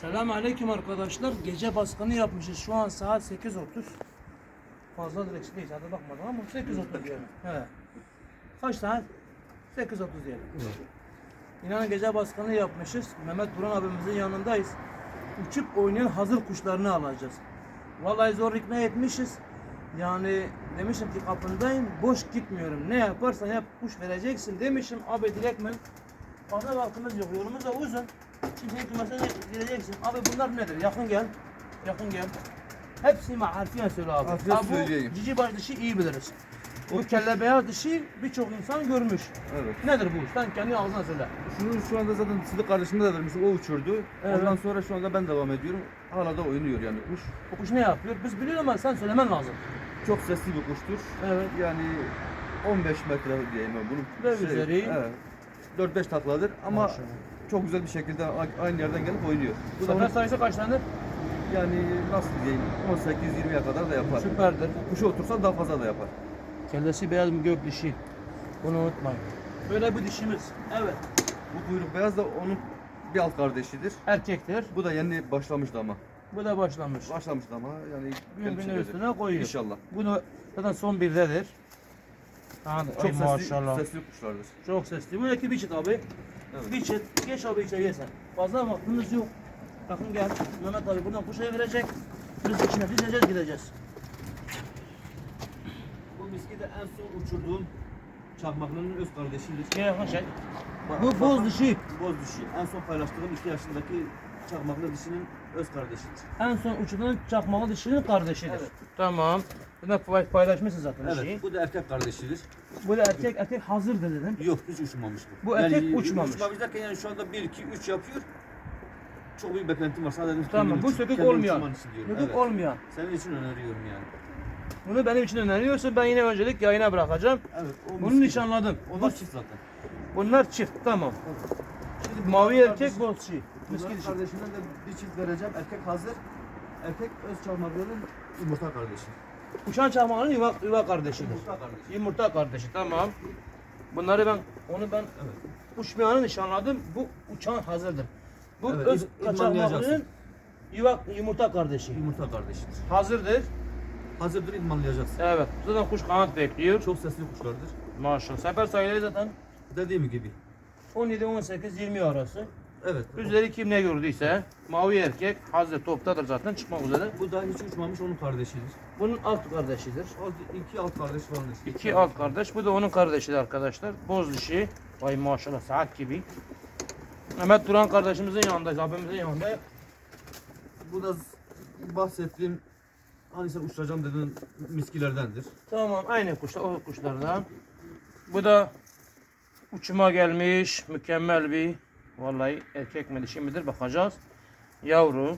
Selam aleyküm arkadaşlar. Gece baskını yapmışız. Şu an saat 8.30. Fazla direkt değil. Hadi bakmadım ama 8.30 diyelim. He. Kaç saat? 8.30 diyelim. İnanın gece baskını yapmışız. Mehmet Duran abimizin yanındayız. Uçup oynayan hazır kuşlarını alacağız. Vallahi zor ikna etmişiz. Yani demişim ki kapındayım, boş gitmiyorum. Ne yaparsan yap kuş vereceksin demişim. Abi direktmen fazla vaktimiz yok. Yolumuz da uzun. Şimdi hükümete gideceksin. Abi bunlar nedir? Yakın gel. Yakın gel. Hepsini harfiyen söyle abi. Harfiyen Abi bu söyleyeyim. cici baş dişi iyi biliriz. Bu kelle beyaz dişi birçok insan görmüş. Evet. Nedir bu? Sen kendi ağzına söyle. Şunu şu anda zaten Sıdık kardeşimde de vermiştim. O uçurdu. Evet. Ondan sonra şu anda ben devam ediyorum. Hala da oynuyor yani kuş. Bu kuş ne yapıyor? Biz biliyoruz ama sen söylemen lazım. Çok sesli bir kuştur. Evet. Yani 15 metre diyeyim ben bunu. Ve üzeri. Evet. 4-5 takladır ama Maşallah. Çok güzel bir şekilde aynı yerden gelip oynuyor. Bu Sefer onun- sayısı kaç tanedir? yani nasıl diyeyim 18-20'ye kadar da yapar. Süperdir. Kuşu otursan daha fazla da yapar. Kellesi beyaz mı gök dişi. Bunu unutmayın. Böyle bir dişimiz. Evet. Bu kuyruk beyaz da onun bir alt kardeşidir. Erkektir. Bu da yeni başlamıştı ama. Bu da başlamış. Başlamıştı ama yani Gün gelip günü çekiyordu. üstüne koyuyor. İnşallah. Bunu zaten son birdedir. Ha, Çok ay sesli, maşallah. sesli kuşlardır. Çok sesli. Bu iki biçit abi. Evet. Biçit. Geç abi içeriye sen. Fazla vaktimiz yok. Bakın gel. Mehmet abi buradan kuşayı verecek. Biz içine dizeceğiz gideceğiz. Bu miski de en son uçurduğum çakmaklının öz kardeşidir. Gel yakın şey. Bak- Bu boz dişi. Boz dişi. En son paylaştığım 2 yaşındaki çakmaklı dişinin öz kardeşidir. En son uçulan çakmalı dişinin kardeşidir. Evet. Tamam. Bunu pay- paylaşmışsın zaten dişiyi. Bu da erkek kardeşidir. Bu da erkek erkek hazırdır dedim. Yok hiç uçmamış bu. Bu erkek uçmamış. Uçmamış derken yani şu anda 1 2 3 yapıyor. Çok büyük beklentim var. Sadece Tamam bu sökük olmayan. Sökük Evet. olmayan. Senin için öneriyorum yani. Bunu benim için öneriyorsa ben yine öncelik yayına bırakacağım. Evet. O Bunu nişanladım. Onlar çift zaten. Bunlar çift tamam. Şimdi Mavi bunlar erkek kardeş-. Bunların dişi. kardeşinden de bir çift vereceğim. Erkek hazır. Erkek öz çakmaklının yumurta kardeşi. Uçan çakmağının yuva, yuva kardeşidir. Yumurta kardeşi. Yumurta kardeşi tamam. Bunları ben onu ben Evet. uçmayanı nişanladım. Bu uçan hazırdır. Bu Evet, öz kaçakmaklının yuva yumurta kardeşi. Yumurta kardeşidir. Hazırdır. Hazırdır idmanlayacaksın. Evet. Zaten kuş kanat bekliyor. Çok sesli kuşlardır. Maşallah. Sefer sayıları zaten Dediğim gibi. 17, 18, 20 arası. Evet. Üzeri kim ne gördüyse mavi erkek hazır toptadır zaten çıkmak üzere. Bu da hiç uçmamış onun kardeşidir. Bunun alt kardeşidir. O iki alt kardeş falandır. İki alt kardeş. Bu da onun kardeşidir arkadaşlar. Boz dişi. Vay maşallah saat gibi. Mehmet Duran kardeşimizin yanındayız. Abimizin yanında. Bu da bahsettiğim hani sen uçuracağım dediğin miskilerdendir. Tamam aynı kuşlar o kuşlardan. Bu da uçuma gelmiş mükemmel bir vallahi erkek mi dişi midir bakacağız. Yavru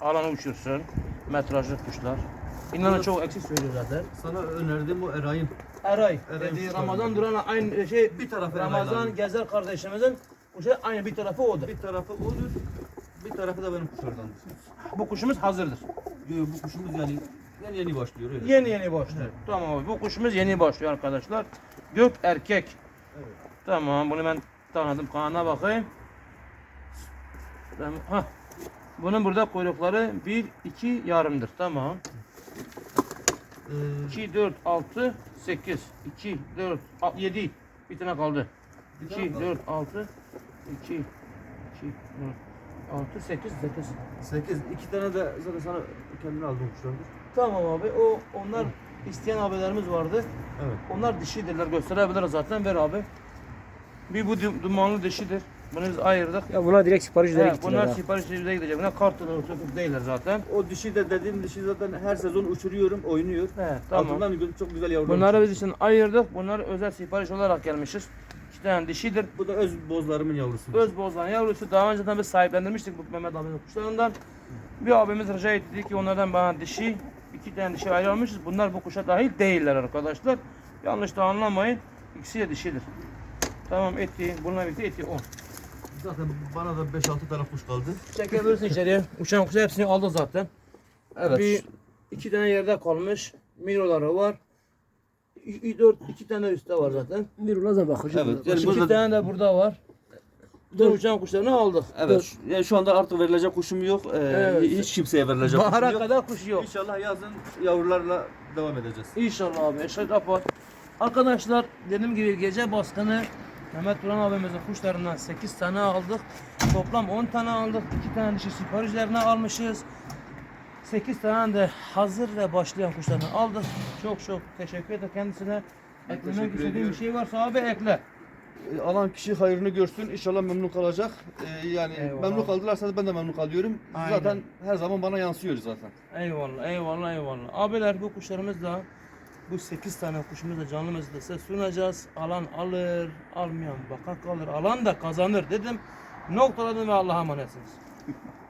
alanı uçursun. Metrajlı kuşlar. İnanın çok eksik söylüyor zaten. Sana önerdiğim o Eray'ın. Eray. Eray Dediği. Ramazan Duran aynı şey Bir tarafı Ramazan Eray'ların. Gezer kardeşimizin kuşu aynı bir tarafı odur. Bir tarafı odur. Bir tarafı da benim kuşlardandır. Bu kuşumuz hazırdır. Bu kuşumuz yani yeni yeni başlıyor öyle. Yeni yeni başlıyor. Tamam abi bu kuşumuz yeni başlıyor arkadaşlar. Gök erkek. Evet. Tamam bunu ben tanıdım kanına bakayım. Bunun burada kuyrukları 1 2 yarımdır. Tamam. Ee, 2 4 6 8 2 4 7 bir tane kaldı. Bir tane 2 kaldı. 4 6 2 2 4 6 8 8. 8. iki tane de zaten sana kendine aldığım kuşlardır. Tamam abi o onlar isteyen abilerimiz vardı. Evet. Onlar dişidirler gösterebiliriz zaten ver abi. Bir bu dum- dumanlı dişidir. Bunu biz ayırdık. Ya buna direkt sipariş üzere He, gittiler bunlar ha. siparişlere gidecek. Bunlar kartını söküp değiller zaten. O dişi de dediğim dişi zaten her sezon uçuruyorum, oynuyor. He, tamam. Altından çok güzel yavrular. Bunları biz için ayırdık. Bunlar özel sipariş olarak gelmişiz. İki tane dişidir. Bu da öz bozlarımın yavrusu. Öz bozdan yavrusu daha önceden biz sahiplendirmiştik bu Mehmet abinin kuşlarından. Bir abimiz rica etti ki onlardan bana dişi, iki tane dişi ayrılmışız. Bunlar bu kuşa dahil değiller arkadaşlar. Yanlış da anlamayın. İkisi de dişidir. Tamam eti, bununla birlikte eti 10. Zaten bana da 5-6 tane kuş kaldı. Çekebilirsin içeriye. Uçan kuşu hepsini aldı zaten. Evet. Bir iki tane yerde kalmış. Miroları var. İ- dört iki tane üstte var zaten. Bir ulaza bakacağım. Evet, yani İki burada- tane de burada var. Bütün uçan kuşlarını aldık. Evet. Şu, yani şu anda artık verilecek kuşum yok. Ee, Evet. Hiç kimseye verilecek kuşum Bahara yok. kadar kuş yok. İnşallah yazın yavrularla devam edeceğiz. İnşallah abi. Eşref Apar. Arkadaşlar dediğim gibi gece baskını Mehmet Turan abimizin kuşlarından 8 tane aldık. Toplam 10 tane aldık. 2 tane dişi siparişlerine almışız. 8 tane de hazır ve başlayan kuşlarını aldık. Çok çok teşekkür ederim kendisine. Eklemek istediğim bir şey varsa abi ekle. Ee, Alan kişi hayrını görsün. İnşallah memnun kalacak. Ee, yani Eyvallah. memnun kaldılarsa ben de memnun kalıyorum. Aynen. Zaten her zaman bana yansıyor zaten. Eyvallah, eyvallah, eyvallah. Abiler bu kuşlarımız da bu 8 tane kuşumuzu da canlı mesajda size sunacağız. Alan alır, almayan baka kalır. Alan da kazanır dedim. Noktaladım ve Allah'a emanetsiniz.